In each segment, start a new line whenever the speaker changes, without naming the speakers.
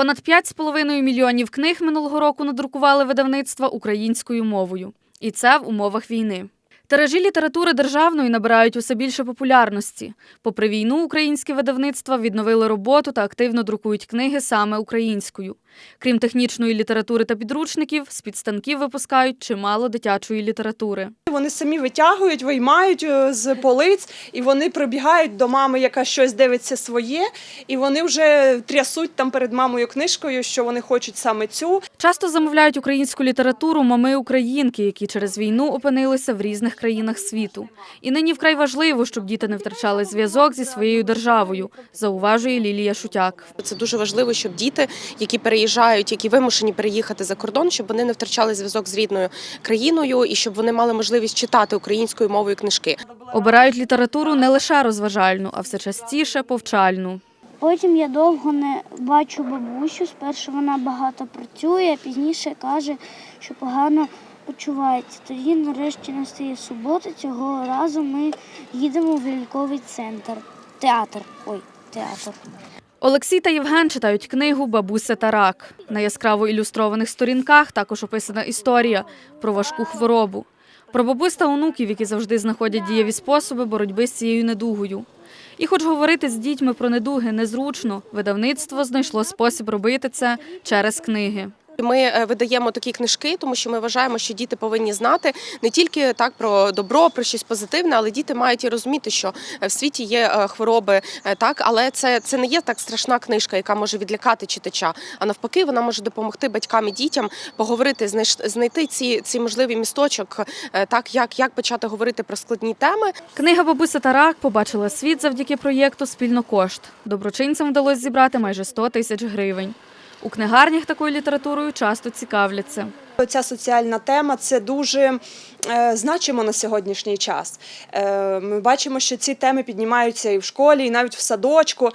Понад 5,5 мільйонів книг минулого року надрукували видавництва українською мовою. І це в умовах війни. Тиражі літератури державної набирають усе більше популярності. Попри війну, українські видавництва відновили роботу та активно друкують книги саме українською. Крім технічної літератури та підручників, з підстанків випускають чимало дитячої літератури.
Вони самі витягують, виймають е, з полиць, і вони прибігають до мами, яка щось дивиться своє, і вони вже трясуть там перед мамою книжкою, що вони хочуть саме цю.
Часто замовляють українську літературу мами українки, які через війну опинилися в різних країнах світу. І нині вкрай важливо, щоб діти не втрачали зв'язок зі своєю державою, зауважує Лілія Шутяк.
Це дуже важливо, щоб діти, які переїжджають, які вимушені переїхати за кордон, щоб вони не втрачали зв'язок з рідною країною і щоб вони мали можливість читати українською мовою книжки.
Обирають літературу не лише розважальну, а все частіше повчальну.
Потім я довго не бачу бабусю. Спершу вона багато працює, а пізніше каже, що погано почувається. Тоді нарешті настає субота. Цього разу ми їдемо в ляльковий центр. Театр. Ой, театр.
Олексій та Євген читають книгу Бабуся та рак. На яскраво ілюстрованих сторінках також описана історія про важку хворобу. Про бабусь та онуків, які завжди знаходять дієві способи боротьби з цією недугою. І хоч говорити з дітьми про недуги незручно, видавництво знайшло спосіб робити це через книги.
Ми е, видаємо такі книжки, тому що ми вважаємо, що діти повинні знати не тільки так про добро, про щось позитивне, але діти мають і розуміти, що е, в світі є е, хвороби, так але це, це не є так страшна книжка, яка може відлякати читача. А навпаки, вона може допомогти батькам і дітям поговорити, знайти ці, ці можливі місточок, так як, як почати говорити про складні теми.
Книга Бабуся та рак побачила світ завдяки проєкту Спільно кошт. Доброчинцям вдалося зібрати майже 100 тисяч гривень. У книгарнях такою літературою часто цікавляться.
Ця соціальна тема це дуже е, значимо на сьогоднішній час. Е, ми бачимо, що ці теми піднімаються і в школі, і навіть в садочку.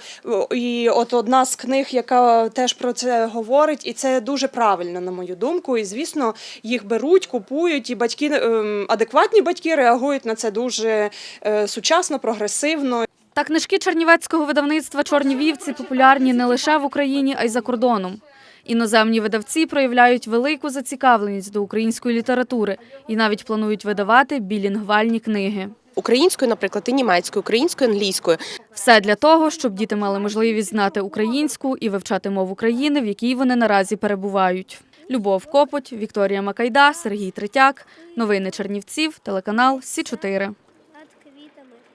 І от одна з книг, яка теж про це говорить, і це дуже правильно, на мою думку. І звісно, їх беруть, купують, і батьки ем, адекватні батьки реагують на це дуже е, сучасно, прогресивно.
Та книжки чернівецького видавництва Чорні вівці популярні не лише в Україні, а й за кордоном. Іноземні видавці проявляють велику зацікавленість до української літератури і навіть планують видавати білінгвальні книги.
Українською, наприклад, і німецькою, українською, англійською.
Все для того, щоб діти мали можливість знати українську і вивчати мову країни, в якій вони наразі перебувають. Любов Копоть, Вікторія Макайда, Сергій Третяк. Новини Чернівців, телеканал Сі 4